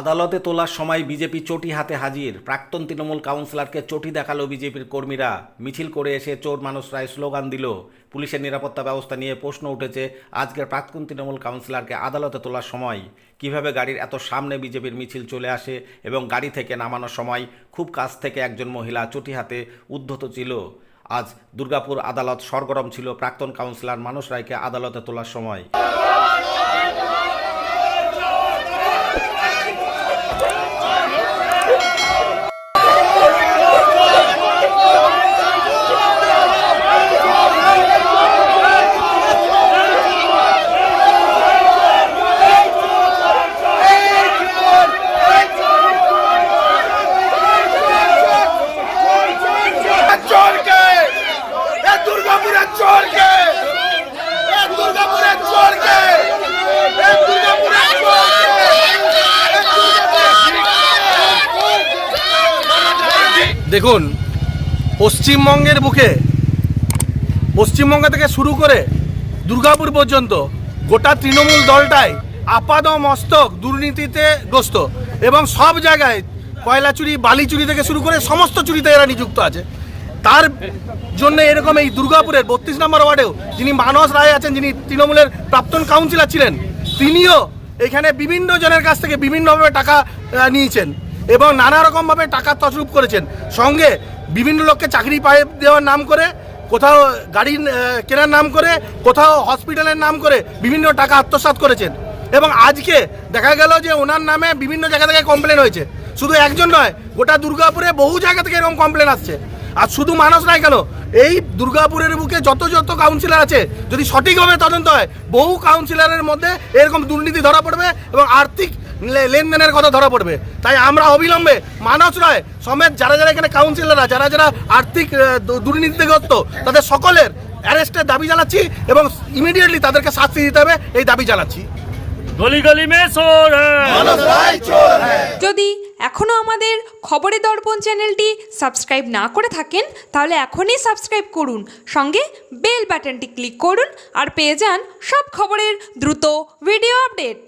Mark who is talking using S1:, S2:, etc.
S1: আদালতে তোলার সময় বিজেপি চটি হাতে হাজির। প্রাক্তন তৃণমূল কাউন্সিলরকে চটি দেখাল বিজেপির কর্মীরা। মিছিল করে এসে চোর মানুষরাই স্লোগান দিল। পুলিশের নিরাপত্তা ব্যবস্থা নিয়ে প্রশ্ন উঠেছে আজকের প্রাক্তন তৃণমূল কাউন্সিলরকে আদালতে তোলার সময়। কীভাবে গাড়ির এত সামনে বিজেপির মিছিল চলে আসে এবং গাড়ি থেকে নামানোর সময় খুব কাছ থেকে একজন মহিলা চটি হাতে উদ্ধত ছিল। আজ দুর্গাপুর আদালত সরগরম ছিল প্রাক্তন কাউন্সিলর মানুষ রায়কে আদালতে তোলার সময়।
S2: দেখুন, পশ্চিমবঙ্গের বুকে, পশ্চিমবঙ্গ থেকে শুরু করে দুর্গাপুর পর্যন্ত গোটা তৃণমূল দলটাই আপাদ মস্তক দুর্নীতিতে গ্রস্ত এবং সব জায়গায় কয়লা চুরি, বালি চুরি থেকে শুরু করে সমস্ত চুরিতে এরা নিযুক্ত আছে। তার জন্য এরকম এই দুর্গাপুরের বত্রিশ নম্বর ওয়ার্ডেও যিনি মানস রায় আছেন, যিনি তৃণমূলের প্রাক্তন কাউন্সিলর ছিলেন, তিনিও এখানে বিভিন্ন জনের কাছ থেকে বিভিন্নভাবে টাকা নিয়েছেন। এবং নানা রকমভাবে টাকা তছরূপ করেছেন। সঙ্গে বিভিন্ন লোককে চাকরি পাই দেওয়ার নাম করে, কোথাও গাড়ি কেনার নাম করে, কোথাও হসপিটালের নাম করে বিভিন্ন টাকা আত্মসাৎ করেছেন। এবং আজকে দেখা গেল যে ওনার নামে বিভিন্ন জায়গা থেকে কমপ্লেন হয়েছে। শুধু একজন নয়, গোটা দুর্গাপুরে বহু জায়গা থেকে এরকম কমপ্লেন আসছে। আর শুধু মানুষ নাই কেন, এই দুর্গাপুরের বুকে যত যত কাউন্সিলর আছে, যদি সঠিকভাবে তদন্ত হয়, বহু কাউন্সিলরের মধ্যে এরকম দুর্নীতি ধরা পড়বে এবং আর্থিক লেনদেনের কথা ধরা পড়বে। তাই আমরা অবিলম্বে মানস রায় সমেত যারা যারা এখানে কাউন্সিলররা যারা যারা আর্থিক দুর্নীতিগ্রস্ত তাদের সকলের অ্যারেস্টের দাবি জানাচ্ছি এবং ইমিডিয়েটলি তাদেরকে শাস্তি দিতে হবে এই দাবি জানাচ্ছি।
S3: গলি গলি মে চোর
S4: যদি এখনও আমাদের খবরের দর্পণ চ্যানেলটি সাবস্ক্রাইব না করে থাকেন তাহলে এখনই সাবস্ক্রাইব করুন। সঙ্গে বেল বাটনটি ক্লিক করুন আর পেয়ে যান সব খবরের দ্রুত ভিডিও আপডেট।